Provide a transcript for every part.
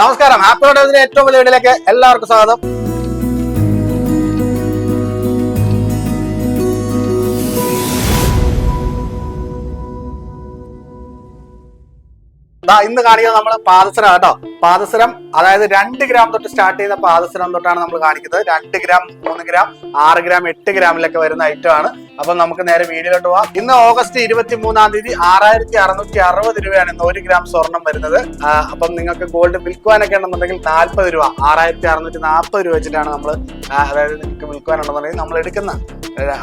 നമസ്കാരം. ഹോട്ടൽസിന്റെ ഏറ്റവും വലിയ വീട്ടിലേക്ക് എല്ലാവർക്കും സ്വാഗതം. ഇന്ന് കാണിക്കുന്നത് നമ്മൾ പാദസരം കേട്ടോ. പാദസരം അതായത് രണ്ട് ഗ്രാം തൊട്ട് സ്റ്റാർട്ട് ചെയ്യുന്ന പാദസരം തൊട്ടാണ് നമ്മൾ കാണിക്കുന്നത്. രണ്ട് ഗ്രാം മൂന്ന് ഗ്രാം ആറ് ഗ്രാം എട്ട് ഗ്രാമിലൊക്കെ വരുന്ന ഐറ്റം ആണ്. അപ്പം നമുക്ക് നേരെ വീഡിയോയിലോട്ട് പോവാം. ഇന്ന് ഓഗസ്റ്റ് ഇരുപത്തി മൂന്നാം തീയതി ആറായിരത്തി അറുന്നൂറ്റി അറുപത് രൂപയാണ് ഇന്ന് ഒരു ഗ്രാം സ്വർണം വരുന്നത്. അപ്പം നിങ്ങൾക്ക് ഗോൾഡ് വിൽക്കുവാനൊക്കെ ഉണ്ടെന്നുണ്ടെങ്കിൽ നാൽപ്പത് രൂപ ആറായിരത്തി അറുന്നൂറ്റി നാൽപ്പത് രൂപ വെച്ചിട്ടാണ് നമ്മൾ അതായത് നിങ്ങൾക്ക് വിൽക്കുവാനുണ്ടെന്നുണ്ടെങ്കിൽ നമ്മൾ എടുക്കുന്ന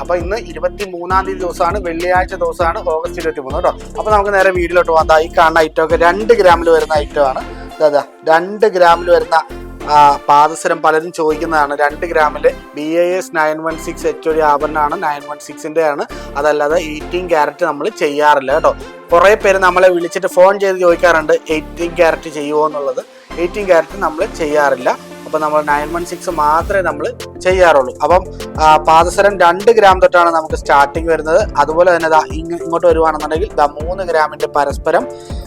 അപ്പൊ ഇന്ന് ഇരുപത്തി മൂന്നാം തീയതി ദിവസമാണ് വെള്ളിയാഴ്ച ദിവസമാണ് ഓഗസ്റ്റ് ഇരുപത്തി മൂന്ന് കേട്ടോ. അപ്പൊ നമുക്ക് നേരെ വീഡിയോയിലോട്ട് പോകാം ഈ കാണുന്ന ഐറ്റം ഒക്കെ രണ്ട് ഗ്രാമിൽ വരുന്ന ഐറ്റം ആണ്. രണ്ട് ഗ്രാമിൽ വരുന്ന പാദസരം പലരും ചോദിക്കുന്നതാണ്. രണ്ട് ഗ്രാമിൽ B A S nine one six H ഒരു ആഭരണമാണ് നയൻ വൺ സിക്സിന്റെ ആണ് അതല്ലാതെ എയ്റ്റീൻ ക്യാരറ്റ് നമ്മൾ ചെയ്യാറില്ല കേട്ടോ. കുറേ പേര് നമ്മളെ വിളിച്ചിട്ട് ഫോൺ ചെയ്ത് ചോദിക്കാറുണ്ട് എയ്റ്റീൻ ക്യാരറ്റ് ചെയ്യുമോ എന്നുള്ളത്. എയ്റ്റീൻ ക്യാരറ്റ് നമ്മൾ ചെയ്യാറില്ല. അപ്പോൾ നമ്മൾ നയൻ വൺ സിക്സ് മാത്രമേ നമ്മൾ ചെയ്യാറുള്ളൂ. അപ്പം പാദസരം രണ്ട് ഗ്രാം തൊട്ടാണ് നമുക്ക് സ്റ്റാർട്ടിങ് വരുന്നത്. അതുപോലെ തന്നെ ഇങ്ങോട്ട് വരുവാണെന്നുണ്ടെങ്കിൽ ദ മൂന്ന് ഗ്രാമിന്റെ പരസ്പരം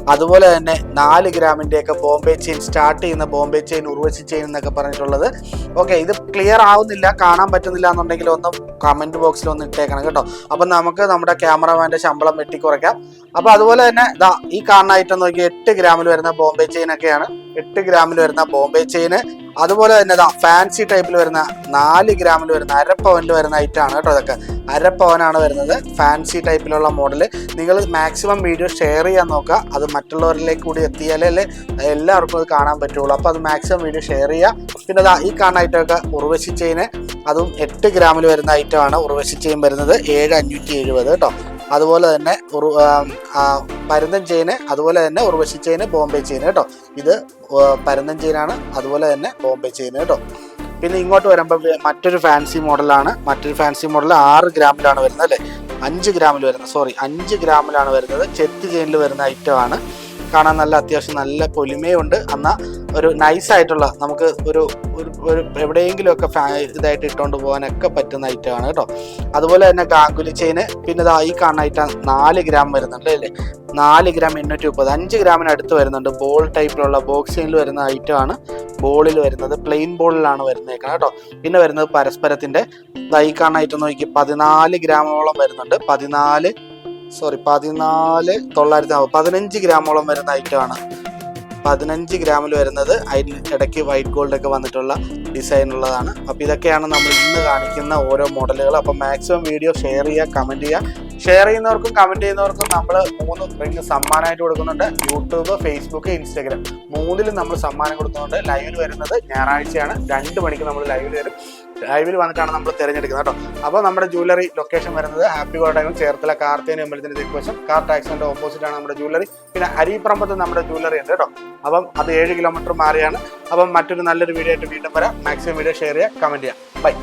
അതുപോലെ തന്നെ നാല് ഗ്രാമിന്റെയൊക്കെ ബോംബെ ചെയിൻ സ്റ്റാർട്ട് ചെയ്യുന്ന ബോംബെ ചെയിൻ ഉർവശി ചെയിൻ എന്നൊക്കെ പറഞ്ഞിട്ടുള്ളത്. ഓക്കെ ഇത് ക്ലിയർ ആവുന്നില്ല കാണാൻ പറ്റുന്നില്ല എന്നുണ്ടെങ്കിൽ ഒന്ന് കമന്റ് ബോക്സിൽ ഒന്ന് ഇട്ടേക്കണം കേട്ടോ. അപ്പം നമുക്ക് നമ്മുടെ ക്യാമറമാന്റെ ശമ്പളം വെട്ടിക്കുറയ്ക്കാം. അപ്പോൾ അതുപോലെ തന്നെ ഈ കാണുന്ന ഐറ്റം നോക്കി എട്ട് ഗ്രാമിൽ വരുന്ന ബോംബെ ചെയിൻ ഒക്കെയാണ്. എട്ട് ഗ്രാമിൽ വരുന്ന ബോംബെ ചെയിന്. അതുപോലെ തന്നെ ഇതാ ഫാൻസി ടൈപ്പിൽ വരുന്ന നാല് ഗ്രാമിൽ വരുന്ന അരപ്പവനിൽ വരുന്ന ഐറ്റം ആണ് കേട്ടോ ഇതൊക്കെ. അരപ്പവനാണ് വരുന്നത്. ഫാൻസി ടൈപ്പിലുള്ള മോഡൽ നിങ്ങൾ മാക്സിമം വീഡിയോ ഷെയർ ചെയ്യാൻ നോക്കുക. അത് മറ്റുള്ളവരിലേക്ക് കൂടി എത്തിയാലേ എല്ലാവർക്കും അത് കാണാൻ പറ്റുള്ളൂ. അപ്പോൾ അത് മാക്സിമം വീഡിയോ ഷെയർ ചെയ്യുക. പിന്നെ ദാ ഈ കാണുന്ന ഐറ്റമൊക്കെ ഉറവശിച്ചതിന് അതും എട്ട് ഗ്രാമിൽ വരുന്ന ഐറ്റമാണ് ഉർവശി ചെയിൻ വരുന്നത്. ഏഴ് അഞ്ഞൂറ്റി എഴുപത് കേട്ടോ. അതുപോലെ തന്നെ പരന്തൻ ചെയിന് അതുപോലെ തന്നെ ഉർവശി ചെയിന് ബോംബെ ചെയിന് കേട്ടോ. ഇത് പരന്തൻ ചെയിനാണ് അതുപോലെ തന്നെ ബോംബെ ചെയിന് കേട്ടോ. പിന്നെ ഇങ്ങോട്ട് വരുമ്പോൾ മറ്റൊരു ഫാൻസി മോഡലാണ് മറ്റൊരു ഫാൻസി മോഡൽ ആറ് ഗ്രാമിലാണ് വരുന്നത് അല്ലേ? അഞ്ച് ഗ്രാമിൽ വരുന്നത് സോറി അഞ്ച് ഗ്രാമിലാണ് വരുന്നത്. ചെത്ത് ചെയിനിൽ വരുന്ന ഐറ്റമാണ് കാണാൻ നല്ല അത്യാവശ്യം നല്ല പൊലിമയുണ്ട്. എന്നാൽ ഒരു നൈസ് ആയിട്ടുള്ള നമുക്ക് ഒരു ഒരു എവിടെയെങ്കിലും എവിടെയെങ്കിലുമൊക്കെ ഫാ ഇതായിട്ട് ഇട്ടുകൊണ്ട് പോകാനൊക്കെ പറ്റുന്ന ഐറ്റമാണ് കേട്ടോ. അതുപോലെ തന്നെ ഗാംഗുലി ചെയിന് പിന്നെ ഈ കാണുന്ന ഐറ്റം നാല് ഗ്രാം വരുന്നുണ്ട് അല്ലേ? നാല് ഗ്രാം എണ്ണൂറ്റി മുപ്പത് അഞ്ച് ഗ്രാമിന് അടുത്ത് വരുന്നുണ്ട്. ബോൾ ടൈപ്പിലുള്ള ബോക്സിങ്ങിൽ വരുന്ന ഐറ്റം ആണ്. ബോളിൽ വരുന്നത് പ്ലെയിൻ ബോളിലാണ് വരുന്നേക്കുന്നത് കേട്ടോ. പിന്നെ വരുന്നത് പരസ്പരത്തിന്റെ ദാ ഈ കാണുന്ന ഐറ്റം നോക്കി പതിനാല് ഗ്രാമോളം വരുന്നുണ്ട്. പതിനാല് സോറി പതിനാല് തൊള്ളായിരത്തി നാൽപ്പത് പതിനഞ്ച് ഗ്രാമോളം വരുന്ന ഐറ്റം ആണ്. പതിനഞ്ച് ഗ്രാമിൽ വരുന്നത് അതിന് ഇടയ്ക്ക് വൈറ്റ് ഗോൾഡ് ഒക്കെ വന്നിട്ടുള്ള ഡിസൈൻ ഉള്ളതാണ്. അപ്പോൾ ഇതൊക്കെയാണ് നമ്മൾ ഇന്ന് കാണിക്കുന്ന ഓരോ മോഡലുകൾ അപ്പോൾ മാക്സിമം വീഡിയോ ഷെയർ ചെയ്യുക കമന്റ് ചെയ്യുക. ഷെയർ ചെയ്യുന്നവർക്കും കമന്റ് ചെയ്യുന്നവർക്കും നമ്മൾ മൂന്ന് റിങ് സമ്മാനമായിട്ട് കൊടുക്കുന്നുണ്ട്. യൂട്യൂബ് ഫേസ്ബുക്ക് ഇൻസ്റ്റാഗ്രാം മൂന്നിലും നമ്മൾ സമ്മാനം കൊടുക്കുന്നുണ്ട്. ലൈവിൽ വരുന്നത് ഞായറാഴ്ചയാണ്. രണ്ട് മണിക്ക് നമ്മൾ ലൈവിൽ വരും. ലൈവിൽ വന്നിട്ടാണ് നമ്മൾ തിരഞ്ഞെടുക്കുന്നത് കേട്ടോ. അപ്പോൾ നമ്മുടെ ജ്വല്ലറി ലൊക്കേഷൻ വരുന്നത് ഹാപ്പി ഗോഡൈനും ചേർത്തല കാർത്തേന അമ്പലത്തിന്റെ തെക്കുവശം കാർ ടാക്സിന്റെ ഓപ്പോസിറ്റ് ആണ് നമ്മുടെ ജ്വല്ലറി പിന്നെ അരിപ്പറമ്പത്ത് നമ്മുടെ ജ്വല്ലറി ഉണ്ട് കേട്ടോ. അപ്പം അത് ഏഴ് കിലോമീറ്റർ മാറിയാണ്. അപ്പം മറ്റൊരു നല്ലൊരു വീഡിയോ ആയിട്ട് വീണ്ടും വരാം. മാക്സിമം വീഡിയോ ഷെയർ ചെയ്യുക കമന്റ് ചെയ്യാം ബൈ